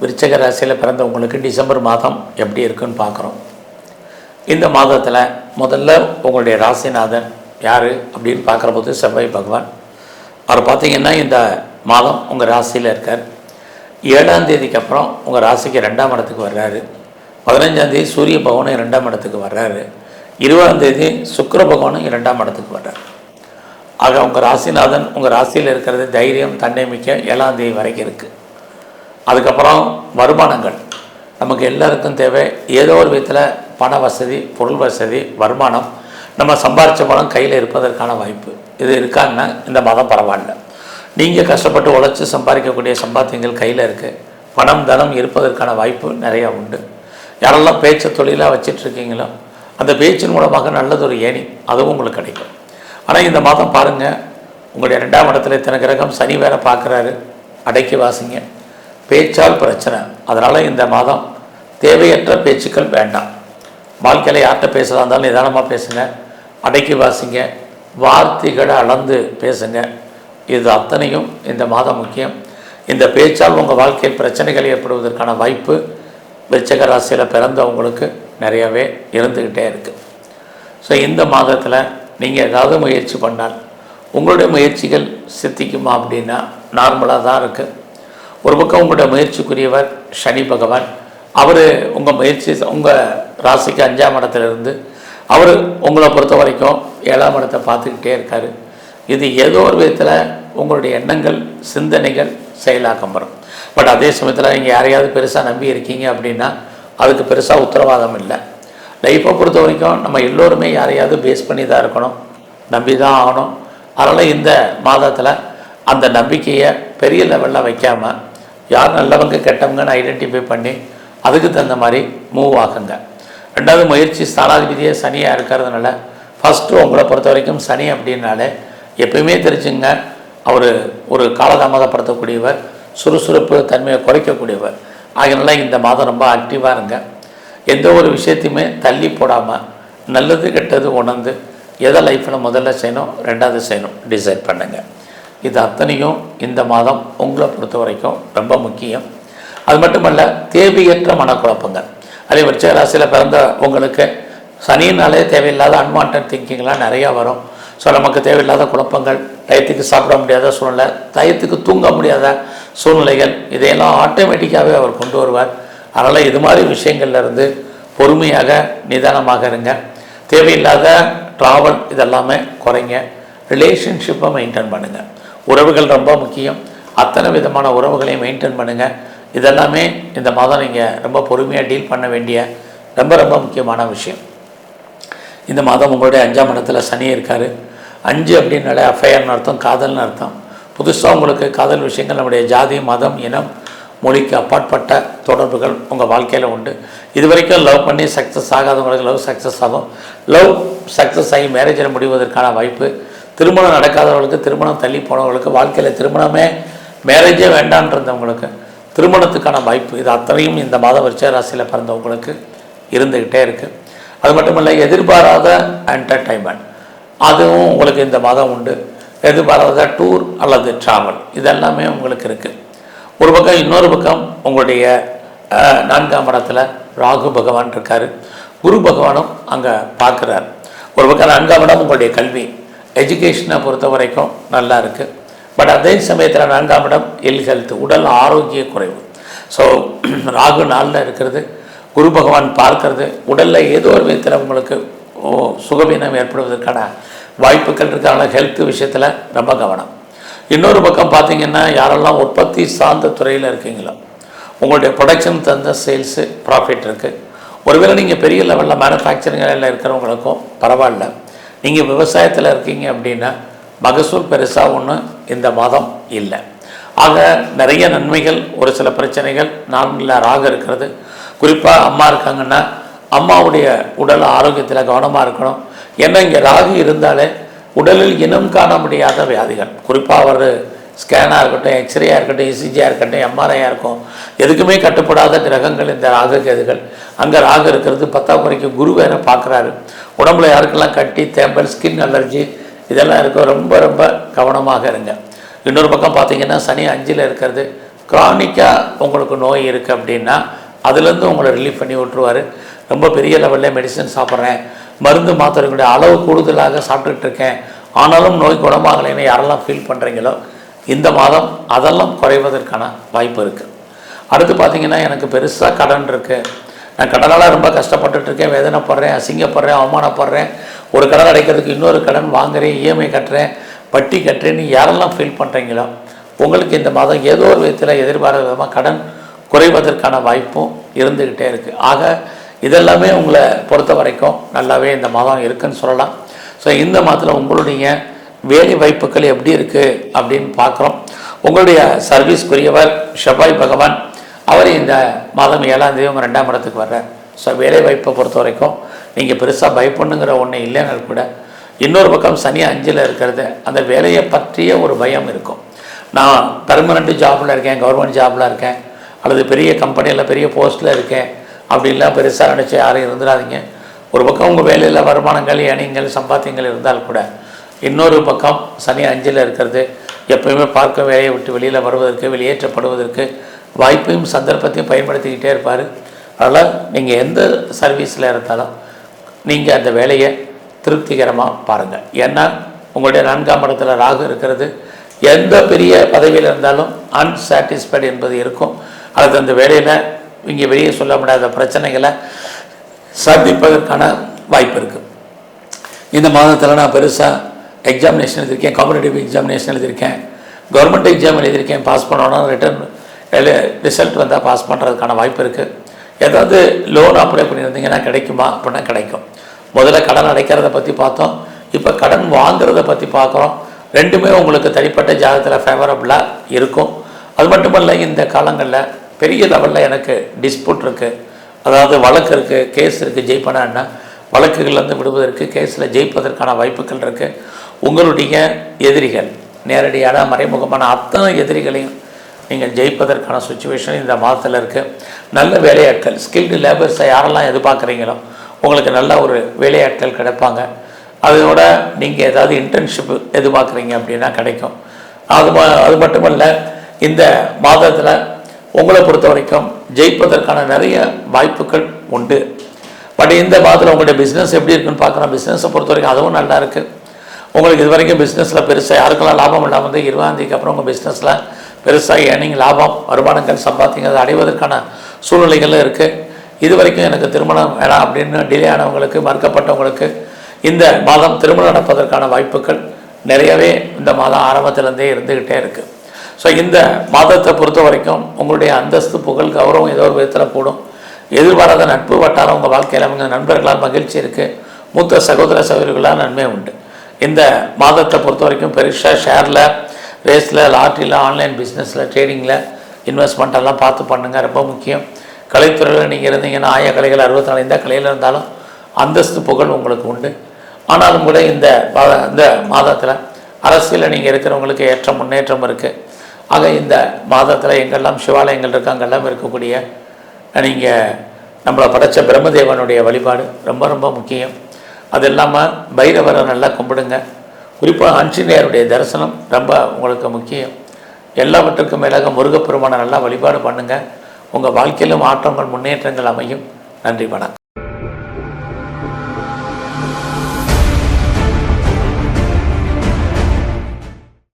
விருச்சக ராசியில் பிறந்தவங்களுக்கு டிசம்பர் மாதம் எப்படி இருக்குன்னு பார்க்குறோம். இந்த மாதத்தில் முதல்ல உங்களுடைய ராசிநாதன் யார் அப்படின்னு பார்க்குற போது செவ்வாய் பகவான். அவர் பார்த்தீங்கன்னா இந்த மாதம் உங்கள் ராசியில் இருக்கார். ஏழாம் தேதிக்கு அப்புறம் உங்கள் ராசிக்கு ரெண்டாம் இடத்துக்கு வர்றாரு. பதினஞ்சாந்தேதி சூரிய பகவானும் இரண்டாம் இடத்துக்கு வர்றாரு. இருபதாம் தேதி சுக்கர பகவானும் இரண்டாம் இடத்துக்கு வர்றாரு. ஆக உங்கள் ராசிநாதன் உங்கள் ராசியில் இருக்கிறது தைரியம் தன்னம்பிக்கை ஏழாம் தேதி வரைக்கும் இருக்குது அதுக்கப்புறம் வருமானங்கள். நமக்கு எல்லாருக்கும் தேவை. ஏதோ ஒரு விதத்தில் பண வசதி பொருள் வசதி வருமானம் நம்ம சம்பாரித்த பணம் கையில் இருப்பதற்கான வாய்ப்பு. இது இருக்காங்கன்னா இந்த மாதம் பரவாயில்ல. நீங்கள் கஷ்டப்பட்டு உழைச்சி சம்பாதிக்கக்கூடிய சம்பாத்தியங்கள் கையில் இருக்குது பணம் தனம் இருப்பதற்கான வாய்ப்பு நிறையா உண்டு. யாரெல்லாம் பேச்சு தொழிலாக வச்சிட்ருக்கீங்களோ அந்த பேச்சின் மூலமாக நல்லதொரு ஏணி அதுவும் உங்களுக்கு கிடைக்கும். ஆனால் இந்த மாதம் பாருங்கள் உங்களுடைய ரெண்டாம் இடத்துல இத்தனை கிரகம் சனி வேற பார்க்குறாரு அடக்கி வாசிங்க. பேச்சால் பிரச்சனை. அதனால் இந்த மாதம் தேவையற்ற பேச்சுக்கள் வேண்டாம். வாழ்க்கையில் யார்கிட்ட பேசுகிறா இருந்தாலும் நிதானமாக பேசுங்க. அடக்கி வாசிங்க. வார்த்தைகளை அளந்து பேசுங்க. இது அத்தனையும் இந்த மாதம் முக்கியம். இந்த பேச்சால் உங்கள் வாழ்க்கையில் பிரச்சனைகள் ஏற்படுவதற்கான வாய்ப்பு விருச்சக ராசியில் பிறந்தவங்களுக்கு நிறையவே இருந்துக்கிட்டே இருக்குது ஸோ இந்த மாதத்தில் நீங்கள் ஏதாவது முயற்சி பண்ணால் உங்களுடைய முயற்சிகள் சித்திக்குமா அப்படின்னா நார்மலாக தான் இருக்குது ஒரு பக்கம் உங்களுடைய முயற்சிக்குரியவர் சனி பகவான். அவர் உங்கள் முயற்சி உங்கள் ராசிக்கு அஞ்சாம் இடத்துலேருந்து அவர் உங்களை பொறுத்த வரைக்கும் ஏழாம் இடத்தை பார்த்துக்கிட்டே இருக்கார். இது ஏதோ ஒரு விதத்தில் உங்களுடைய எண்ணங்கள் சிந்தனைகள் செயலாக்கம் வரும். பட் அதே சமயத்தில் நீங்கள் யாரையாவது பெருசாக நம்பி இருக்கீங்க அப்படின்னா அதுக்கு பெருசாக உத்தரவாதம் இல்லை. லைஃப்பை பொறுத்த வரைக்கும் நம்ம எல்லோருமே யாரையாவது பேஸ் பண்ணி தான் இருக்கணும். நம்பி தான் ஆகணும். அதனால் இந்த மாதத்தில் அந்த நம்பிக்கையை பெரிய லெவலில் வைக்காமல் யார் நல்லவங்க கெட்டவங்கன்னு ஐடென்டிஃபை பண்ணி அதுக்கு தகுந்த மாதிரி மூவ் ஆகுங்க. ரெண்டாவது முயற்சி ஸ்தானாதிபதியே சனியாக இருக்கிறதுனால ஃபஸ்ட்டு உங்களை பொறுத்த வரைக்கும் சனி அப்படின்னாலே எப்பயுமே தெரிஞ்சுங்க அவர் ஒரு காலதாமதப்படுத்தக்கூடியவர் சுறுசுறுப்பு தன்மையை குறைக்கக்கூடியவர். ஆகினால இந்த மாதம் ரொம்ப ஆக்டிவாக இருங்க. எந்த ஒரு விஷயத்தையுமே தள்ளி போடாமல் நல்லது கெட்டது உணர்ந்து எதை லைஃப்பில் முதல்ல செய்யணும் ரெண்டாவது செய்யணும் டிசைட் பண்ணுங்கள் இது அத்தனையும் இந்த மாதம் உங்களை பொறுத்த வரைக்கும் ரொம்ப முக்கியம். அது மட்டுமல்ல தேவையற்ற மனக்குழப்பங்கள். அதே விருச்ச ராசியில் பிறந்த உங்களுக்கு சனினாலே தேவையில்லாத அன்வான்ட் திங்கிங்லாம் நிறையா வரும். ஸோ நமக்கு தேவையில்லாத குழப்பங்கள் டயத்துக்கு சாப்பிட முடியாத சூழ்நிலை டயத்துக்கு தூங்க முடியாத சூழ்நிலைகள் இதையெல்லாம் ஆட்டோமேட்டிக்காகவே அவர் கொண்டு வருவார். அதனால் இது மாதிரி விஷயங்கள்லேருந்து பொறுமையாக நிதானமாக இருங்க. தேவையில்லாத ட்ராவல் இதெல்லாமே குறைங்க. ரிலேஷன்ஷிப்பை மெயின்டைன் பண்ணுங்கள் உறவுகள் ரொம்ப முக்கியம். அத்தனை விதமான உறவுகளையும் மெயின்டைன் பண்ணுங்கள் இதெல்லாமே இந்த மாதம் நீங்கள் ரொம்ப பொறுமையாக டீல் பண்ண வேண்டிய ரொம்ப ரொம்ப முக்கியமான விஷயம். இந்த மாதம் உங்களுடைய அஞ்சாம் இடத்துல சனி இருக்கார். அஞ்சு அப்படின்னாலே அஃபையர்னு அர்த்தம் காதல்னு அர்த்தம். புதுசாக உங்களுக்கு காதல் விஷயங்கள் நம்முடைய ஜாதி மதம் இனம் மொழிக்கு அப்பாற்பட்ட தொடர்புகள் உங்கள் வாழ்க்கையில் உண்டு. இது வரைக்கும் லவ் பண்ணி சக்ஸஸ் ஆகாதவங்களுக்கு லவ் சக்ஸஸ் ஆகும். லவ் சக்ஸஸ் ஆகி மேரேஜில் முடிவதற்கான வாய்ப்பு. திருமணம் நடக்காதவங்களுக்கு திருமணம் தள்ளி போனவங்களுக்கு வாழ்க்கையில் திருமணமே மேரேஜே வேண்டான்றவங்களுக்கு திருமணத்துக்கான வாய்ப்பு. இது அத்தனையும் இந்த மாதம் விருச்ச ராசியில் பிறந்தவங்களுக்கு இருந்துக்கிட்டே இருக்குது அது மட்டும் இல்லை எதிர்பாராத என்டர்டைன்மெண்ட் அதுவும் உங்களுக்கு இந்த மாதம் உண்டு. எதிர்பாராத டூர் அல்லது ட்ராவல் இதெல்லாமே உங்களுக்கு இருக்குது ஒரு பக்கம் இன்னொரு பக்கம் உங்களுடைய நான்காம் இடத்துல ராகு பகவான் இருக்கார். குரு பகவானும் அங்கே பார்க்குறார். ஒரு பக்கம் நான்காம் இடம் உங்களுடைய கல்வி. எஜுகேஷனை பொறுத்த வரைக்கும் நல்லா இருக்குது பட் அதே சமயத்தில் நான்காம் இடம் எல் ஹெல்த் உடல் ஆரோக்கிய குறைவு. ஸோ ராகு நாளில் இருக்கிறது. குரு பகவான் பார்க்கறது. உடலில் ஏதோ ஒரு விதத்தில் உங்களுக்கு சுகவீனம் ஏற்படுவதற்கான வாய்ப்புகள் இருக்கான ஹெல்த் விஷயத்தில் ரொம்ப கவனம். இன்னொரு பக்கம் பார்த்தீங்கன்னா யாரெல்லாம் உற்பத்தி சார்ந்த துறையில் இருக்கீங்களோ உங்களுடைய ப்ரொடக்ஷன் தந்த சேல்ஸு ப்ராஃபிட் இருக்குது ஒருவேளை நீங்கள் பெரிய லெவலில் மேனுஃபேக்சரிங் வேலையில் இருக்கிறவங்களுக்கும் பரவாயில்ல. நீங்கள் விவசாயத்தில் இருக்கீங்க அப்படின்னா மகசூல் பெருசாக ஒன்றும் இந்த மாதம் இல்லை. ஆக நிறைய நன்மைகள் ஒரு சில பிரச்சனைகள் நான்கில் ராக இருக்கிறது. குறிப்பாக அம்மா இருக்காங்கன்னா அம்மாவுடைய உடல் ஆரோக்கியத்தில் கவனமாக இருக்கணும். ஏன்னா இங்கே ராகு இருந்தாலே உடலில் இனம் காண முடியாத வியாதிகள். குறிப்பாக அவர் ஸ்கேனாக இருக்கட்டும் எக்ஸ்ரேயாக இருக்கட்டும் இசிஜியாக இருக்கட்டும் எம்ஆர்ஐயாக இருக்கும். எதுக்குமே கட்டுப்படாத கிரகங்கள் இந்த ராகு கேதுகள் அங்கே ராகு இருக்கிறது பத்தாம் குறைக்கு குரு வேற பார்க்குறாரு. உடம்புல யாருக்கெல்லாம் கட்டி தேம்பல் ஸ்கின் அலர்ஜி இதெல்லாம் இருக்கும் ரொம்ப ரொம்ப கவனமாக இருங்க. இன்னொரு பக்கம் பார்த்தீங்கன்னா சனி அஞ்சில் இருக்கிறது. க்ரானிக்காக உங்களுக்கு நோய் இருக்குது அப்படின்னா அதுலேருந்து உங்களை ரிலீஃப் பண்ணி விட்டுருவார். ரொம்ப பெரிய லெவலில் மெடிசன் சாப்பிட்றேன். மருந்து மாத்திரைகளுடைய அளவு கூடுதலாக சாப்பிட்டுட்டு இருக்கேன் ஆனாலும் நோய் குணமாகலைன்னு யாரெல்லாம் ஃபீல் பண்ணுறீங்களோ இந்த மாதம் அதெல்லாம் குறைவதற்கான வாய்ப்பு இருக்குது அடுத்து பார்த்தீங்கன்னா எனக்கு பெருசாக கடன் இருக்குது நான் கடனால் ரொம்ப கஷ்டப்பட்டுட்டு இருக்கேன் வேதனைப்படுறேன் அசிங்கப்படுறேன் அவமானப்படுறேன். ஒரு கடன் அடைக்கிறதுக்கு இன்னொரு கடன் வாங்குறேன் இஎம்ஐ கட்டுறேன் வட்டி கட்டுறேன்னு யாரெல்லாம் ஃபீல் பண்ணுறீங்களோ உங்களுக்கு இந்த மாதம் ஏதோ ஒரு விதத்தில் எதிர்பாராத விதமாக கடன் குறைவதற்கான வாய்ப்பும் இருந்துக்கிட்டே இருக்குது ஆக இதெல்லாமே உங்களை பொறுத்த வரைக்கும் நல்லாவே இந்த மாதம் இருக்குன்னு சொல்லலாம். ஸோ இந்த மாதத்தில் உங்களுடைய வேலை வாய்ப்புகள் எப்படி இருக்குது அப்படின்னு பார்க்குறோம். உங்களுடைய சர்வீஸ்க்குரியவர் செவ்வாய் பகவான் அவர் இந்த மாதம் ஏழாம் தேதி உங்கள் ரெண்டாம் இடத்துக்கு வர்றார். ஸோ வேலை வாய்ப்பை பொறுத்த வரைக்கும் நீங்கள் பெருசாக பயப்படணுங்கிற ஒன்று இல்லைன்னா கூட இன்னொரு பக்கம் சனி அஞ்சில் இருக்கிறது அந்த வேலையை பற்றிய ஒரு பயம் இருக்கும். நான் பர்மனெண்ட் ஜாபில் இருக்கேன் கவர்மெண்ட் ஜாபில் இருக்கேன் அல்லது பெரிய கம்பெனியில் பெரிய போஸ்ட்டில் இருக்கேன் அப்படிலாம் பெருசாக நினச்சி யாரும் இருந்துடாதீங்க ஒரு பக்கம் உங்கள் வேலையில் வருமானங்கள் ஏணிங்கள் சம்பாத்தியங்கள் இருந்தால் கூட இன்னொரு பக்கம் சனி அஞ்சில் இருக்கிறது. எப்பயுமே பார்க்க வேலையை விட்டு வெளியில் வருவதற்கு வெளியேற்றப்படுவதற்கு வாய்ப்பையும் சந்தர்ப்பத்தையும் பயன்படுத்திக்கிட்டே இருப்பார். அதனால் நீங்கள் எந்த சர்வீஸில் இருந்தாலும் நீங்கள் அந்த வேலையை திருப்திகரமாக பாருங்கள் ஏன்னா உங்களுடைய நான்காம் இடத்துல ராகு இருக்கிறது. எந்த பெரிய பதவியில் இருந்தாலும் அன்சாட்டிஸ்ஃபைடு என்பது இருக்கும். அல்லது அந்த வேலையில் இங்கே வெளியே சொல்ல முடியாத பிரச்சனைகளை சந்திப்பதற்கான வாய்ப்பு இருக்குது இந்த மாதத்தில் நான் பெருசாக எக்ஸாமினேஷன் எழுதியிருக்கேன் காம்படேட்டிவ் எக்ஸாமினேஷன் எழுதியிருக்கேன். கவர்மெண்ட் எக்ஸாம் எழுதியிருக்கேன் பாஸ் பண்ணணும் ரிட்டர்ன் ரிசல்ட் வந்தால் பாஸ் பண்ணுறதுக்கான வாய்ப்பு இருக்குது ஏதாவது லோன் அப்ளை பண்ணியிருந்தீங்கன்னா கிடைக்குமா? அப்படின்னா கிடைக்கும். முதல்ல கடன் அடைக்கிறத பற்றி பார்த்தோம். இப்போ கடன் வாங்குறத பற்றி பார்க்குறோம். ரெண்டுமே உங்களுக்கு தனிப்பட்ட ஜாதகத்தில் ஃபேவரபுளாக இருக்கும். அது மட்டுமல்ல இந்த காலங்களில் பெரிய லெவலில் எனக்கு டிஸ்பியூட் இருக்குது அதாவது வழக்கு இருக்குது கேஸ் இருக்குது ஜெயிப்பனான்னா வழக்குகள்லேருந்து விடுவதற்கு கேஸில் ஜெயிப்பதற்கான வாய்ப்புகள் இருக்குது உங்களுடைய எதிரிகள் நேரடியான மறைமுகமான அத்தனை எதிரிகளையும் நீங்கள் ஜெயிப்பதற்கான சுச்சுவேஷன் இந்த மாதத்தில் இருக்குது நல்ல வேலையாட்கள் ஸ்கில்டு லேபர்ஸை யாரெல்லாம் எதிர்பார்க்குறீங்களோ உங்களுக்கு நல்ல ஒரு வேலையாட்கள் கிடைப்பாங்க. அதோட நீங்கள் ஏதாவது இன்டர்ன்ஷிப் எதிர்பார்க்குறீங்க அப்படின்னா கிடைக்கும். அது அது மட்டுமல்ல இந்த மாதத்தில் உங்களை பொறுத்த வரைக்கும் ஜெயிப்பதற்கான நிறைய வாய்ப்புகள் உண்டு. பட் இந்த மாதத்தில் உங்களுடைய பிஸ்னஸ் எப்படி இருக்குன்னு பார்க்குறோம் பிஸ்னஸை பொறுத்த வரைக்கும் அதுவும் நல்லா இருக்குது உங்களுக்கு இது வரைக்கும் பிஸ்னஸில் பெருசாக யாருக்கெல்லாம் லாபம் இல்லாமல் வந்து இருபதாந்தேதிக்கு அப்புறம் உங்கள் பிஸ்னஸில் பெருசாக ஏர்னிங் லாபம் வருமானங்கள் சம்பாத்திங்க அதை அடைவதற்கான சூழ்நிலைகளும் இருக்குது இது வரைக்கும் எனக்கு திருமணம் வேணாம் அப்படின்னு டிலே ஆனவங்களுக்கு மறுக்கப்பட்டவங்களுக்கு இந்த மாதம் திருமணம் நடப்பதற்கான வாய்ப்புகள் நிறையவே இந்த மாதம் ஆரம்பத்திலேருந்தே இருந்துக்கிட்டே இருக்குது ஸோ இந்த மாதத்தை பொறுத்த வரைக்கும் உங்களுடைய அந்தஸ்து புகழ் கௌரவம் ஏதோ ஒரு விதத்தில் கூடும். எதிர்பாராத நட்பு வட்டாரம் உங்கள் வாழ்க்கையில் அவங்க நண்பர்களால் மகிழ்ச்சி இருக்குது மூத்த சகோதர சகோதரிகளால் நன்மை உண்டு. இந்த மாதத்தை பொறுத்த வரைக்கும் பெருசாக ஷேரில் ரேஸில் லாட்ரியில் ஆன்லைன் பிஸ்னஸில் ட்ரேடிங்கில் இன்வெஸ்ட்மெண்ட்டெல்லாம் பார்த்து பண்ணுங்கள் ரொம்ப முக்கியம். கலைத்துறையில் நீங்கள் இருந்தீங்கன்னா ஆய கலைகள் அறுபத்தி நாலு எந்த கலையில் இருந்தாலும் அந்தஸ்து புகழ் உங்களுக்கு உண்டு. ஆனாலும் கூட இந்த இந்த மாதத்தில் அரசியலில் நீங்கள் இருக்கிறவங்களுக்கு ஏற்ற முன்னேற்றம் இருக்குது ஆக இந்த மாதத்தில் எங்கெல்லாம் சிவாலயங்கள் இருக்கு அங்கெல்லாம் இருக்கக்கூடிய நீங்கள் நம்மளை படைச்ச பிரம்மதேவனுடைய வழிபாடு ரொம்ப ரொம்ப முக்கியம். அது இல்லாமல் பைரவரை நல்லா கும்பிடுங்க. குறிப்பாக ஆஞ்சநேயருடைய தரிசனம் ரொம்ப உங்களுக்கு முக்கியம். எல்லாவற்றுக்கும் மேலாக முருகப்பெருமானை நல்லா வழிபாடு பண்ணுங்கள் உங்கள் வாழ்க்கையிலும் மாற்றங்கள் முன்னேற்றங்கள் அமையும். நன்றி வணக்கம்.